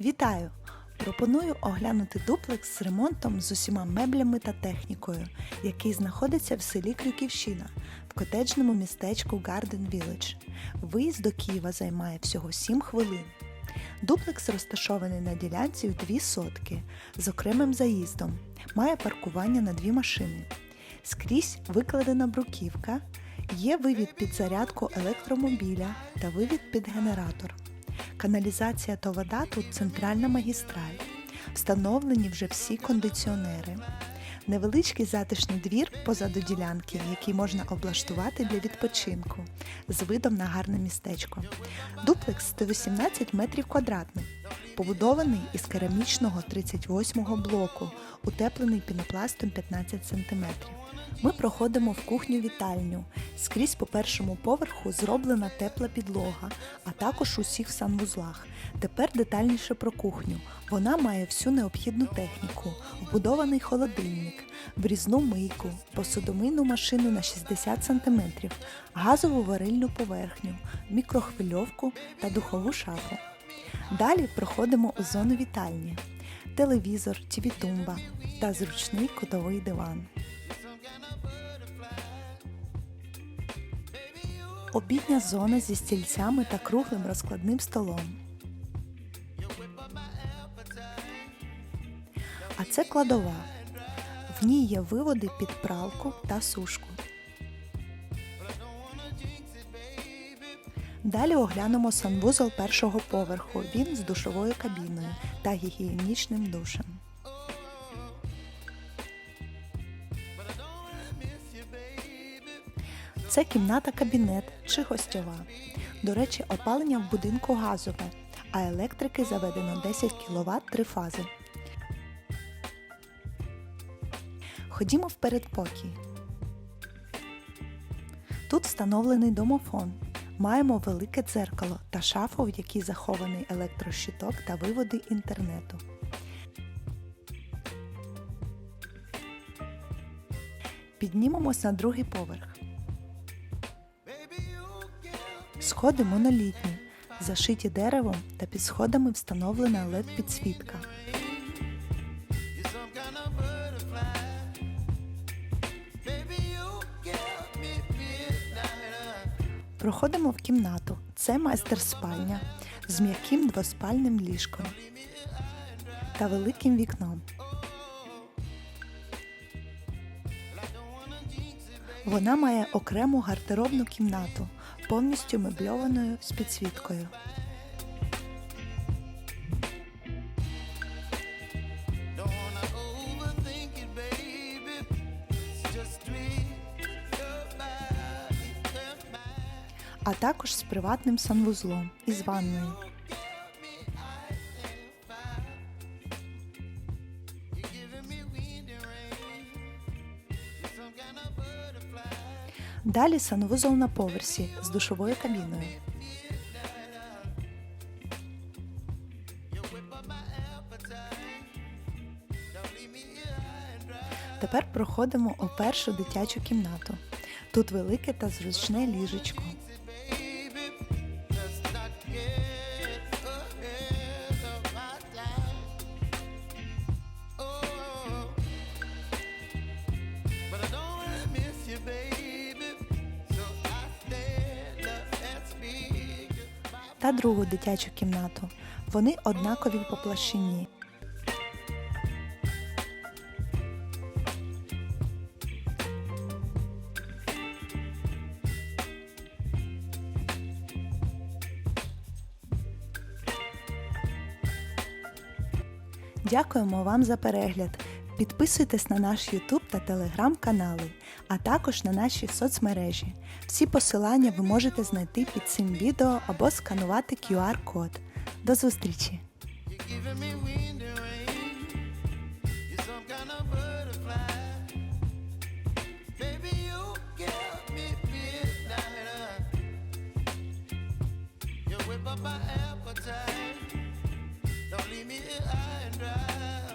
Вітаю! Пропоную оглянути дуплекс з ремонтом з усіма меблями та технікою, який знаходиться в селі Крюківщина в котеджному містечку Garden Village. Виїзд до Києва займає всього 7 хвилин. Дуплекс розташований на ділянці в дві сотки з окремим заїздом, має паркування на дві машини. Скрізь викладена бруківка, є вивід під зарядку електромобіля та вивід під генератор. Каналізація та вода тут центральна магістраль. Встановлені вже всі кондиціонери. Невеличкий затишний двір позаду ділянки, який можна облаштувати для відпочинку з видом на гарне містечко. Дуплекс 118 метрів квадратних, побудований із керамічного 38-го блоку, утеплений пінопластом 15 см. Ми проходимо в кухню-вітальню. Скрізь по першому поверху зроблена тепла підлога, а також у всіх санвузлах. Тепер детальніше про кухню. Вона має всю необхідну техніку, вбудований холодильник, врізну мийку, посудомийну машину на 60 см, газову варильну поверхню, мікрохвильовку та духову шафу. Далі проходимо у зону вітальні. Телевізор, тіві-тумба та зручний кутовий диван. Обідня зона зі стільцями та круглим розкладним столом. А це кладова. В ній є виводи під пралку та сушку. Далі оглянемо санвузол першого поверху. Він з душовою кабіною та гігієнічним душем. Це кімната-кабінет чи гостьова. До речі, опалення в будинку газове, а електрики заведено 10 кВт три фази. Ходімо в передпокій. Тут встановлений домофон. Маємо велике дзеркало та шафу, в якій захований електрощиток та виводи інтернету. Піднімемось на другий поверх. Сходи монолітні, зашиті деревом та під сходами встановлена led підсвітка. Проходимо в кімнату. Це майстер-спальня з м'яким двоспальним ліжком та великим вікном. Вона має окрему гардеробну кімнату, повністю мебльованою з підсвіткою. А також з приватним санвузлом із ванною. Далі санвузол на поверсі з душовою кабіною. Tепер проходимо у першу дитячу кімнату. Тут велике та зручне ліжечко. Та другу дитячу кімнату. Вони однакові по площині. Дякуємо вам за перегляд. Підписуйтесь на наш YouTube та Telegram канали, а також на нашій соцмережі. Всі посилання ви можете знайти під цим відео або сканувати QR-код. До зустрічі! my appetite. Don't leave me here high and dry.